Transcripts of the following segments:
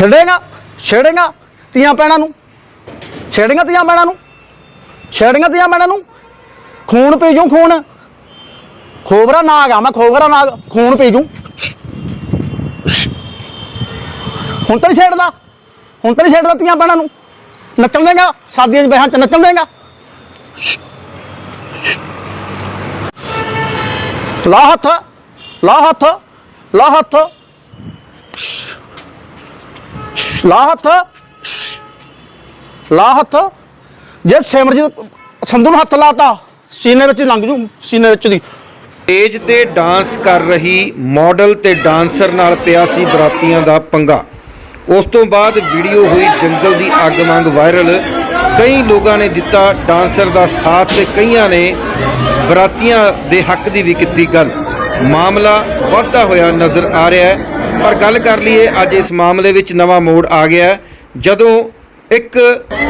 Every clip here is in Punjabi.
ਛੇੜੇਗਾ ਛੇੜੇਗਾ ਤੀਆਂ ਪੈਣਾ ਨੂੰ, ਛੇੜੇਗਾ ਤੀਆਂ ਪੈਣਾ ਨੂੰ, ਛੇੜੇਗਾ ਤੀਆਂ ਪੈਣਾ ਨੂੰ। ਖੂਨ ਪੀ ਜੂ ਖੂਨ। ਖੋਬਰਾ ਨਾਗ ਆ, ਮੈਂ ਖੋਬਰਾ ਨਾਗ, ਖੂਨ ਪੀ ਜੂ। ਹੁਣ ਤਾਂ ਛੇੜਦਾ, ਹੁਣ ਤਾਂ ਨਹੀਂ ਛੇੜਦਾ ਤੀਆਂ ਪੈਣਾ ਨੂੰ। ਨੱਚਣ ਦੇਗਾ, ਸਾਦੀਆਂ 'ਚ ਵਿਆਹਾਂ 'ਚ ਨੱਚਣ ਦੇਗਾ। ਲਾ ਹੱਥ ਲਾ ਹੱਥ ਲਾ ਹੱਥ। ਲਾ ਹੱਥ ਲਾ ਹੱਥ ਜੇ ਸਿਮਰਜੀਤ ਸੰਧੂ ਨੂੰ ਹੱਥ ਲਾਤਾ, ਸੀਨੇ ਵਿੱਚ ਲੰਘ ਜੂ, ਸੀਨੇ ਵਿੱਚ ਦੀ। ਸਟੇਜ ਤੇ ਡਾਂਸ ਕਰ ਰਹੀ ਮਾਡਲ ਤੇ ਡਾਂਸਰ ਨਾਲ ਪਿਆ ਸੀ ਬਰਾਤੀਆਂ ਦਾ ਪੰਗਾ। ਉਸ ਤੋਂ ਬਾਅਦ ਵੀਡੀਓ ਹੋਈ ਜੰਗਲ ਦੀ ਅੱਗ ਵਾਂਗ ਵਾਇਰਲ। ਕਈ ਲੋਕਾਂ ਨੇ ਦਿੱਤਾ ਡਾਂਸਰ ਦਾ ਸਾਥ ਤੇ ਕਈਆਂ ਨੇ ਬਰਾਤੀਆਂ ਦੇ ਹੱਕ ਦੀ ਵੀ ਕੀਤੀ ਗੱਲ। ਮਾਮਲਾ ਵੱਧਦਾ ਹੋਇਆ ਨਜ਼ਰ ਆ ਰਿਹਾ ਹੈ। ਪਰ ਗੱਲ ਕਰ ਲਈਏ ਅੱਜ ਇਸ ਮਾਮਲੇ ਵਿੱਚ ਨਵਾਂ ਮੋੜ ਆ ਗਿਆ ਹੈ, ਜਦੋਂ ਇੱਕ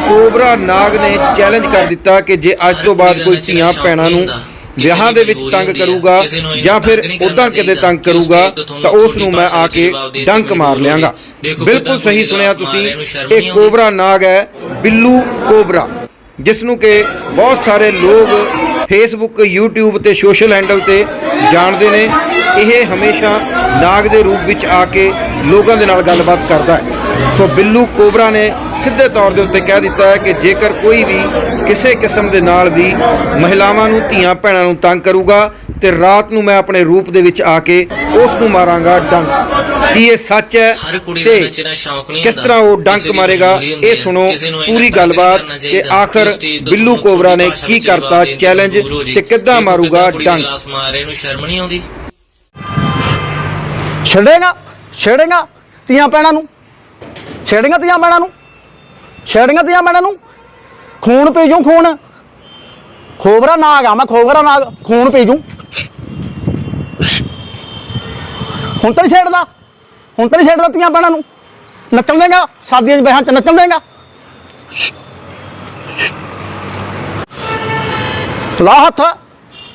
ਕੋਬਰਾ ਨਾਗ ਨੇ ਚੈਲੰਜ ਕਰ ਦਿੱਤਾ ਕਿ ਜੇ ਅੱਜ ਤੋਂ ਬਾਅਦ ਕੋਈ ਧੀਆਂ ਭੈਣਾਂ ਨੂੰ ਵਿਆਹਾਂ ਦੇ ਵਿੱਚ ਤੰਗ ਕਰੂਗਾ ਜਾਂ ਫਿਰ ਉਦਾਂ ਕਿਤੇ ਤੰਗ ਕਰੂਗਾ ਤਾਂ ਉਸ ਨੂੰ ਮੈਂ ਆ ਕੇ ਡੰਕ ਮਾਰ ਲਿਆਂਗਾ। ਬਿਲਕੁਲ ਸਹੀ ਸੁਣਿਆ ਤੁਸੀਂ ਇਹ ਕੋਬਰਾ ਨਾਗ ਹੈ ਬਿੱਲੂ ਕੋਬਰਾ ਜਿਸ ਨੂੰ ਕਿ ਬਹੁਤ ਸਾਰੇ ਲੋਕ ਫੇਸਬੁੱਕ YouTube ਤੇ ਸੋਸ਼ਲ ਹੈਂਡਲ ਤੇ ਜਾਣਦੇ ਨੇ। ਇਹ ਹਮੇਸ਼ਾ ਨਾਗ ਦੇ ਰੂਪ ਵਿੱਚ ਆ ਕੇ ਲੋਕਾਂ ਦੇ ਨਾਲ ਗੱਲਬਾਤ ਕਰਦਾ ਹੈ। ਸੋ ਬਿੱਲੂ ਕੋਬਰਾ ਨੇ ਸਿੱਧੇ ਤੌਰ ਦੇ ਉੱਤੇ ਕਹਿ ਦਿੱਤਾ ਹੈ ਕਿ ਜੇਕਰ ਕੋਈ ਵੀ ਕਿਸੇ ਕਿਸਮ ਦੇ ਨਾਲ ਵੀ ਮਹਿਲਾਵਾਂ ਨੂੰ, ਧੀਆਂ ਭੈਣਾਂ ਨੂੰ ਤੰਗ ਕਰੂਗਾ ਤੇ ਰਾਤ ਨੂੰ ਮੈਂ ਆਪਣੇ ਰੂਪ ਦੇ ਵਿੱਚ ਆ ਕੇ ਉਸ ਨੂੰ ਮਾਰਾਂਗਾ ਡੰਕ। ਕੀ ਇਹ ਸੱਚ ਹੈ? ਤੇ ਕਿਸ। ਤਰ੍ਹਾਂ ਉਹ ਡੰਕ ਮਾਰੇਗਾ? ਇਹ ਸੁਣੋ ਪੂਰੀ ਗੱਲਬਾਤ ਚਾਹੀਦਾ। ਆਖਰ ਤੋਂ ਬਿੱਲੂ ਕੋਬਰਾ ਨੇ ਕੀ ਕਰਤਾ? ਚੈਲੰਜ। ਤੇ ਕਿੱਦਾਂ ਮਾਰੂਗਾ ਡੰਕ? ਗਲਾਸ ਮਾਰੇ ਨੂੰ ਸ਼ਰਮ ਨਹੀਂ ਆਉਂਦੀ? ਛੇੜੇਗਾ ਛੇੜੇਗਾ ਤੀਆਂ ਪੈਣਾ ਨੂੰ। ਛੇੜੇਗਾ ਤੀਆਂ ਪੈਣਾ ਨੂੰ। ਛੇੜੇਗਾ ਤੀਆਂ ਪੈਣਾ ਨੂੰ। ਖੂਨ ਪੀ ਜੂ ਖੂਨ। ਖੋਬਰਾ ਨਾਗ ਆ ਮੈਂ ਖੋਬਰਾ ਨਾਗ ਖੂਨ ਪੀ ਜੂ ਹੁਣ ਤਾਂ ਨਹੀਂ ਛੇੜਦਾ। ਹੁਣ ਤਾਂ ਨਹੀਂ ਛੇੜਦਾ ਤੀਆਂ ਪੈਣਾ ਨੂੰ। ਨੱਚਣ ਦੇਗਾ, ਸਾਦੀਆਂ 'ਚ ਵਿਆਹਾਂ 'ਚ ਨੱਚਣ ਦੇਗਾ। ਲਾ ਹੱਥ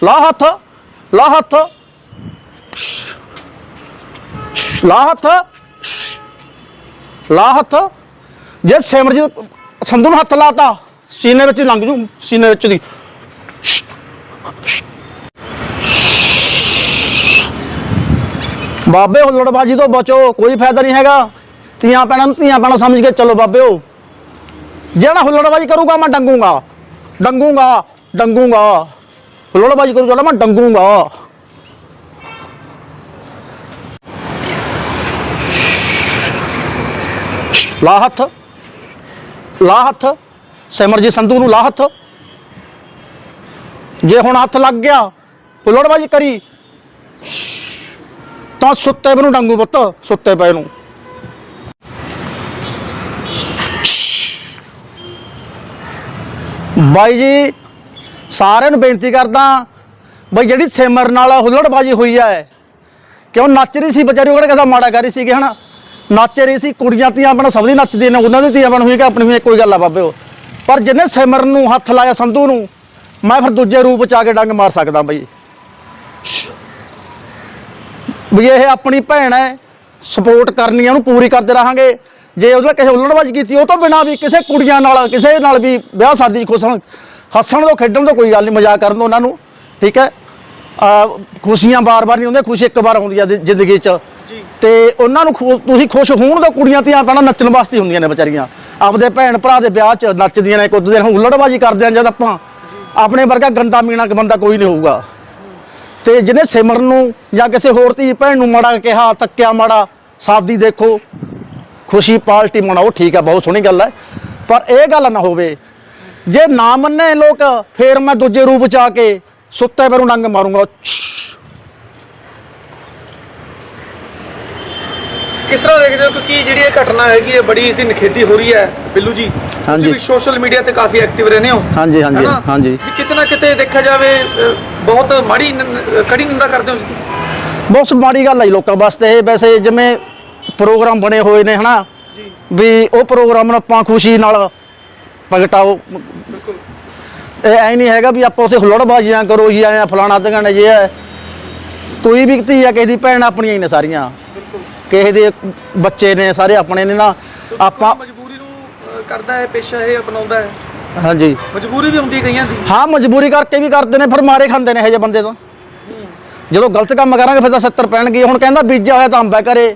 ਲਾ ਹੱਥ ਲਾ ਹੱਥ। ਲਾ ਹੱਥ ਲਾ ਹੱਥ। ਜੇ ਸਿਮਰਜੀਤ ਸੰਧੂ ਨੂੰ ਹੱਥ ਲਾਤਾ, ਸੀਨੇ ਵਿੱਚ ਲੰਘ ਜੂ, ਸੀਨੇ ਵਿੱਚ ਦੀ। ਬਾਬੇ ਹੁੱਲੜਬਾਜੀ ਤੋਂ ਬਚੋ, ਕੋਈ ਫਾਇਦਾ ਨਹੀਂ ਹੈਗਾ। ਧੀਆਂ ਪੈਣਾ ਨੂੰ ਧੀਆਂ ਪੈਣਾ ਸਮਝ ਕੇ ਚੱਲੋ ਬਾਬਿਓ ਜਿਹੜਾ ਹੁੱਲੜਬਾਜੀ ਕਰੂਗਾ, ਮੈਂ ਡੰਗੂਗਾ। ਡੰਗੂਗਾ ਡੰਗੂਗਾ। ਹੁੱਲੜਬਾਜੀ ਕਰੂਗਾ ਨਾ ਮੈਂ ਡੰਗੂਗਾ। ਲਾ ਹੱਥ ਲਾ ਹੱਥ। ਸਿਮਰਜੀਤ ਸੰਧੂ ਨੂੰ ਲਾ ਹੱਥ। ਜੇ ਹੁਣ ਹੱਥ ਲੱਗ ਗਿਆ ਹੁੱਲੜਬਾਜੀ ਕਰੀ। ਤਾਂ ਸੁੱਤੇ ਪਏ ਨੂੰ ਡੰਗੂ ਪੁੱਤ, ਸੁੱਤੇ ਪਏ ਨੂੰ। ਬਾਈ ਜੀ, ਸਾਰਿਆਂ ਨੂੰ ਬੇਨਤੀ ਕਰਦਾ ਬਈ ਜਿਹੜੀ ਸਿਮਰ ਨਾਲ ਹੁੱਲੜਬਾਜੀ ਹੋਈ ਹੈ ਕਿਉਂ ਨੱਚ ਰਹੀ ਸੀ ਵਿਚਾਰੀ, ਉਹ ਕਿਹੜਾ ਕਿਸੇ ਮਾੜਾ ਕਰ ਰਹੀ ਸੀਗੇ, ਹਨਾ? ਨੱਚ ਰਹੀ ਸੀ, ਕੁੜੀਆਂ ਧੀਆਂ ਆਪਣਾ ਸਭ ਦੀ ਨੱਚਦੀਆਂ ਨੇ, ਉਹਨਾਂ ਦੀ ਧੀਆਂ ਬਣ ਹੋਈ ਕਿ ਆਪਣੀ ਹੋਈ ਕੋਈ ਗੱਲ ਆ ਬਾਬੇ ਉਹ। ਪਰ ਜਿਹਨੇ ਸਿਮਰਨ ਨੂੰ ਹੱਥ ਲਾਇਆ ਸੰਧੂ ਨੂੰ, ਮੈਂ ਫਿਰ ਦੂਜੇ ਰੂਪ ਚ ਆ ਕੇ ਡੰਗ ਮਾਰ ਸਕਦਾ ਬਈ। ਵੀ ਇਹ ਆਪਣੀ ਭੈਣ ਹੈ ਸਪੋਰਟ ਕਰਨੀ ਹੈ ਉਹਨੂੰ ਪੂਰੀ ਕਰਦੇ ਰਹਾਂਗੇ। ਜੇ ਉਹਦੇ ਕਿਸੇ ਉਲੜਬਾਜੀ ਕੀਤੀ ਉਹ ਤੋਂ ਬਿਨਾ ਵੀ ਕਿਸੇ ਕੁੜੀਆਂ ਨਾਲ ਕਿਸੇ ਨਾਲ ਵੀ ਵਿਆਹ ਸ਼ਾਦੀ 'ਚ ਖੁਸ਼ਣ ਹੱਸਣ ਤੋਂ ਖੇਡਣ ਤੋਂ ਕੋਈ ਗੱਲ ਨਹੀਂ ਮਜ਼ਾਕ ਕਰਨ ਤੋਂ ਉਹਨਾਂ ਨੂੰ ਠੀਕ ਹੈ? ਆ ਖੁਸ਼ੀਆਂ ਬਾਰ-ਬਾਰ ਨਹੀਂ ਹੁੰਦੀਆਂ ਖੁਸ਼ੀ ਇੱਕ ਵਾਰ ਆਉਂਦੀ ਆ ਜ਼ਿੰਦਗੀ 'ਚ। ਤੇ ਉਹਨਾਂ ਨੂੰ ਤੁਸੀਂ ਖੁਸ਼ ਹੋਣ ਦਾ ਕੁੜੀਆਂ ਧੀਆਂ ਪਹਿਲਾਂ ਨੱਚਣ ਵਾਸਤੇ ਹੁੰਦੀਆਂ ਨੇ ਵਿਚਾਰੀਆਂ। ਆਪਦੇ ਭੈਣ ਭਰਾ ਦੇ ਵਿਆਹ 'ਚ ਨੱਚਦੀਆਂ ਨੇ ਕੁੱਦਦੀਆਂ ਨੇ ਹੁੱਲੜਬਾਜੀ ਕਰਦੇ ਆ ਜਦ ਆਪਾਂ। ਆਪਣੇ ਵਰਗਾ ਗੰਦਾ ਮੀਣਾ ਬੰਦਾ ਕੋਈ ਨਹੀਂ ਹੋਊਗਾ। ਤੇ ਜਿਹਨੇ ਸਿਮਰਨ ਨੂੰ ਜਾਂ ਕਿਸੇ ਹੋਰ ਧੀ ਭੈਣ ਨੂੰ ਮਾੜਾ ਕਿਹਾ, ਤੱਕਿਆ ਮਾੜਾ, ਸਾਦੀ ਦੇਖੋ, ਖੁਸ਼ੀ ਪਾਲਟੀ ਮਨਾਓ ਠੀਕ ਹੈ, ਬਹੁਤ ਸੋਹਣੀ ਗੱਲ ਹੈ। ਪਰ ਇਹ ਗੱਲ ਨਾ ਹੋਵੇ, ਜੇ ਨਾ ਮੰਨੇ ਲੋਕ, ਫੇਰ ਮੈਂ ਦੂਜੇ ਰੂਪ ਚ ਆ ਕੇ ਸੁੱਤੇ ਪੈ ਨੂੰ ਡੰਗ ਮਾਰੂੰਗਾ ਕਿਸ ਤਰ੍ਹਾਂ ਦੇਖਦੇ ਹੋ ਕਿਉਂਕਿ ਜਿਹੜੀ ਇਹ ਘਟਨਾ ਹੈਗੀ ਹੈ ਬੜੀ ਇਸ ਦੀ ਨਿਖੇਧੀ ਹੋ ਰਹੀ ਹੈ? ਬਿੱਲੂ ਜੀ ਹਾਂਜੀ। ਤੁਸੀਂ ਵੀ ਸੋਸ਼ਲ ਮੀਡੀਆ ਤੇ ਕਾਫੀ ਐਕਟਿਵ ਰਹਿੰਦੇ ਹੋ। ਹਾਂਜੀ ਹਾਂਜੀ ਹੈਨਾ? ਹਾਂਜੀ। ਵੀ ਕਿਤੇ ਨਾ ਕਿਤੇ ਦੇਖਿਆ ਜਾਵੇ ਅ, ਬਹੁਤ ਮਾੜੀ ਨ- ਕੜੀ ਨਿੰਦਾ ਕਰਦੇ ਹੋ ਤੁਸੀਂ। ਬਹੁਤ ਮਾੜੀ ਗੱਲ ਹੈ ਲੋਕਾਂ ਵਾਸਤੇ। ਇਹ ਵੈਸੇ ਜਿਵੇਂ ਪ੍ਰੋਗਰਾਮ ਬਣੇ ਹੋਏ ਨੇ ਹਨਾ? ਜੀ। ਵੀ ਉਹ ਪ੍ਰੋਗਰਾਮ ਨੂੰ ਆਪਾਂ ਖੁਸ਼ੀ ਨਾਲ ਪ੍ਰਗਟਾਓ। ਬਿਲਕੁਲ। ਇਹ ਐ ਨਹੀਂ ਹੈਗਾ ਵੀ ਆਪਾਂ ਉਥੇ ਹੁੱਲੜਬਾਜ਼ੀਆਂ ਕਰੋ ਜੀ ਐ ਫਲਾਣਾ ਦਗਾਣਾ ਜੇ ਹੈ ਕੋਈ ਵੀ ਧੀ ਆ ਕਿਸੇ ਦੀ ਭੈਣ ਆਪਣੀਆਂ ਹੀ ਨੇ ਸਾਰੀਆਂ। ਕਿਸੇ ਦੇ ਬੱਚੇ ਨੇ ਸਾਰੇ ਆਪਣੇ ਨੇ ਨਾ ਆਪਾਂ ਮਜਬੂਰੀ ਨੂੰ ਅਹ, ਕਰਦਾ ਹੈ ਪੇਸ਼ਾ ਇਹ ਅਪਣਾਉਂਦਾ ਹੈ? ਹਾਂਜੀ। ਮਜਬੂਰੀ ਵੀ ਹੁੰਦੀ ਹੈ ਕਈਆਂ ਦੀ ਹਾਂ ਮਜਬੂਰੀ ਕਰਕੇ ਵੀ ਕਰਦੇ ਨੇ ਫਿਰ ਮਾਰੇ ਖਾਂਦੇ ਨੇ ਇਹ ਜਿਹੇ ਬੰਦੇ ਤਾਂ। ਜਦੋਂ ਗਲਤ ਕੰਮ ਕਰਾਂਗੇ ਫਿਰ ਤਾਂ 70 ਪੈਣਗੇ। ਹੁਣ ਕਹਿੰਦਾ ਬੀਜਿਆ ਹੋਇਆ ਤਾਂ ਅੰਬ ਹੈ ਘਰੇ।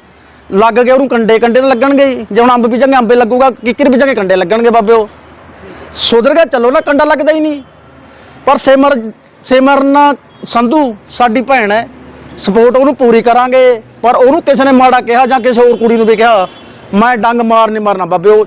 ਲੱਗ ਗਏ ਉਹਨੂੰ ਕੰਡੇ ਕੰਡੇ ਤਾਂ ਲੱਗਣਗੇ ਹੀ। ਜੇ ਹੁਣ ਅੰਬ ਬੀਜਾਂਗੇ ਅੰਬੇ ਲੱਗੂਗਾ ਕਿੱਕਰ ਬੀਜਾਂਗੇ ਕੰਡੇ ਲੱਗਣਗੇ ਬਾਬੇ ਉਹ। ਸੁਧਰ ਗਿਆ ਚੱਲੋ ਨਾ ਕੰਡਾ ਲੱਗਦਾ ਹੀ ਨਹੀਂ। ਪਰ ਸਿਮਰ ਸਿਮਰਨ ਸੰਧੂ ਸਾਡੀ ਭੈਣ ਹੈ। ਸਪੋਰਟ ਉਹਨੂੰ ਪੂਰੀ ਕਰਾਂਗੇ। ਪਰ ਉਹਨੂੰ ਕਿਸੇ ਨੇ ਮਾੜਾ ਕਿਹਾ ਜਾਂ ਕਿਸੇ ਹੋਰ ਕੁੜੀ ਨੂੰ ਵੀ ਕਿਹਾ, ਮੈਂ ਡੰਗ ਮਾਰ ਨਹੀਂ ਮਾਰਨਾ, ਬਾਬੇ ਉਹ